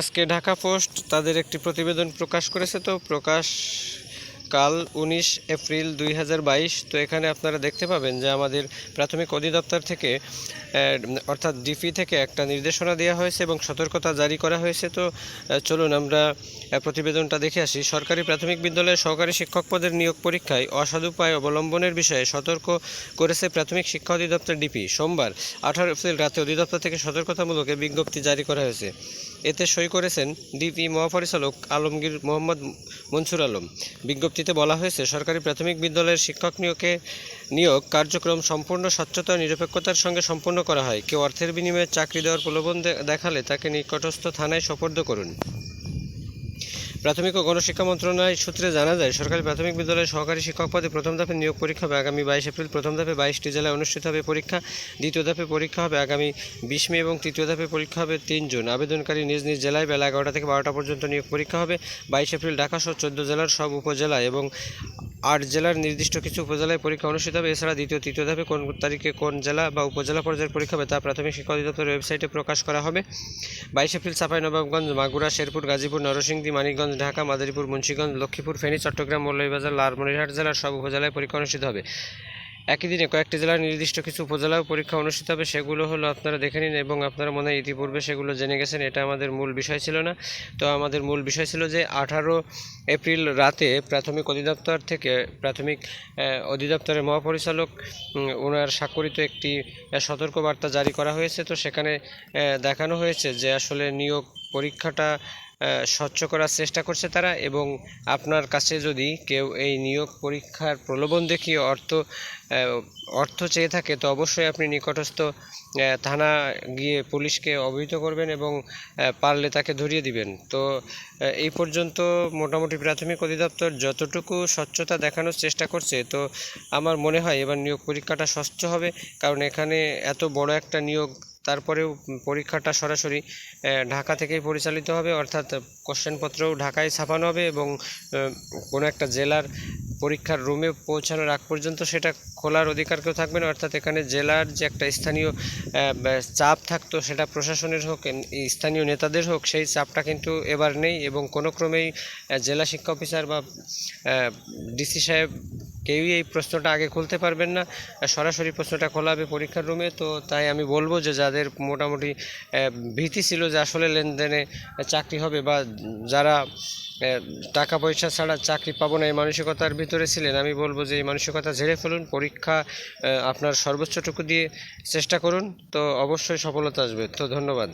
আজকে ঢাকা পোস্ট তাদের একটি প্রতিবেদন প্রকাশ করেছে। তো প্রকাশ কাল উনিশ এপ্রিল দুই হাজার বাইশ। তো এখানে আপনারা দেখতে পাবেন যে আমাদের প্রাথমিক অধিদপ্তর থেকে অর্থাৎ ডিপি থেকে একটা নির্দেশনা দেওয়া হয়েছে এবং সতর্কতা জারি করা হয়েছে। তো চলুন আমরা প্রতিবেদনটা দেখে আসি। সরকারি প্রাথমিক বিদ্যালয়ে সহকারী শিক্ষক পদের নিয়োগ পরীক্ষায় অসাধুপায় অবলম্বনের বিষয়ে সতর্ক করেছে প্রাথমিক শিক্ষা অধিদপ্তর ডিপি। সোমবার, আঠারো এপ্রিল রাতে অধিদপ্তর থেকে সতর্কতামূলক বিজ্ঞপ্তি জারি করা হয়েছে। এতে সই করেছেন ডিপি মহাপরিচালক আলমগীর মোহাম্মদ মনসুর আলম। বিজ্ঞপ্তিতে বলা হয়েছে, সরকারি প্রাথমিক বিদ্যালয়ের শিক্ষক নিয়োগে নিয়োগ কার্যক্রম সম্পূর্ণ স্বচ্ছতা নিরপেক্ষতার সঙ্গে সম্পন্ন করা হয়। কেউ অর্থের বিনিময়ে চাকরি দেওয়ার প্রলোভন দেখালে তাকে নিকটস্থ থানায় সোপর্দ করুন। প্রাথমিক ও গণশিক্ষা মন্ত্রণালয় সূত্রে জানা যায়, সরকারি প্রাথমিক বিদ্যালয়ে সহকারী শিক্ষক পদে প্রথম ধাপে নিয়োগ পরীক্ষা হবে আগামী বাইশ এপ্রিল। প্রথম ধাপে বাইশটি জেলায় অনুষ্ঠিত হবে পরীক্ষা। দ্বিতীয় ধাপে পরীক্ষা হবে আগামী বিশ মে এবং তৃতীয় ধাপে পরীক্ষা হবে তিন জুন। আবেদনকারী নিজ নিজ জেলায় বেলা এগারোটা থেকে বারোটা পর্যন্ত নিয়োগ পরীক্ষা হবে। বাইশ এপ্রিল ঢাকা সহ চোদ্দ জেলার সব উপজেলায় এবং আট জেলার নির্দিষ্ট কিছু উপজেলায় পরীক্ষা অনুষ্ঠিত হবে। এছাড়া দ্বিতীয়, তৃতীয় ধাপে কোন তারিখে কোন জেলা বা উপজেলা পর্যায়ের পরীক্ষা হবে তা প্রাথমিক শিক্ষা অধিদপ্তরের ওয়েবসাইটে প্রকাশ করা হবে। বাইশ এপ্রিল চাঁপাইনবাবগঞ্জ মাগুরা, শেরপুর, গাজীপুর, নরসিংদী, মানিকগঞ্জ, ঢাকা, মাদারীপুর, মুন্সীগঞ্জ, লক্ষ্মীপুর, ফেনী, চট্টগ্রাম, মৌলভীবাজার, লালমনিরহাট জেলার সব উপজেলায় পরীক্ষা অনুষ্ঠিত হবে। একই দিনে কয়েকটি জেলার নির্দিষ্ট কিছু উপজেলাও পরীক্ষা অনুষ্ঠিত হবে, সেগুলো হলো আপনারা দেখে নিন এবং আপনারা মনে হয় ইতিপূর্বে সেগুলো জেনে গেছেন, এটা আমাদের মূল বিষয় ছিল না। তো আমাদের মূল বিষয় ছিল যে আঠারো এপ্রিল রাতে প্রাথমিক অধিদপ্তর থেকে, প্রাথমিক অধিদপ্তরের মহাপরিচালক ওনার স্বাক্ষরিত একটি সতর্কবার্তা জারি করা হয়েছে। তো সেখানে দেখানো হয়েছে যে আসলে নিয়োগ পরীক্ষাটা স্বচ্ছ করার চেষ্টা করছে তারা এবং আপনার কাছে যদি কেউ এই নিয়োগ পরীক্ষার প্রলোভন দেখিয়ে অর্থ অর্থ চেয়ে থাকে, তো অবশ্যই আপনি নিকটস্থ থানা গিয়ে পুলিশকে অবহিত করবেন এবং পারলে তাকে ধরিয়ে দিবেন। তো এই পর্যন্ত মোটামুটি প্রাথমিক অধিদপ্তর যতটুকু স্বচ্ছতা দেখানোর চেষ্টা করছে, তো আমার মনে হয় এবার নিয়োগ পরীক্ষাটা স্বচ্ছ হবে, কারণ এখানে এত বড় একটা নিয়োগ তারপরেও পরীক্ষাটা সরাসরি ঢাকা থেকেই পরিচালিত হবে, অর্থাৎ কোশ্চেনপত্রও ঢাকায় ছাপানো হবে এবং কোনো একটা জেলার পরীক্ষার রুমে পৌঁছানোর আগ পর্যন্ত সেটা খোলার অধিকার কেউ থাকবে না, অর্থাৎ এখানে জেলার যে একটা স্থানীয় চাপ থাকতো সেটা প্রশাসনের হোক স্থানীয় নেতাদের হোক, সেই চাপটা কিন্তু এবার নেই এবং কোনো ক্রমেই জেলা শিক্ষা অফিসার বা ডিসি সাহেব কেউই এই প্রশ্নটা আগে খুলতে পারবেন না। সরাসরি প্রশ্নটা খোলা হবে পরীক্ষার রুমে তো তাই আমি বলব যে যাদের মোটামুটি ভীতি ছিল যে আসলে লেনদেনে চাকরি হবে বা যারা টাকা পয়সা ছাড়া চাকরি পাবো না, এই মানসিকতার ভিতরে ছিলেন, আমি বলব যে এই মানসিকতা ঝেড়ে ফেলুন। পরীক্ষা আপনার সর্বোচ্চটুকু দিয়ে চেষ্টা করুন, তো অবশ্যই সফলতা আসবে। তো ধন্যবাদ।